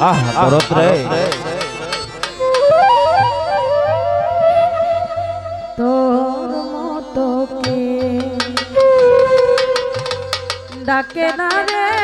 আহ দরদ তোর মতো কে ডাকে না রে?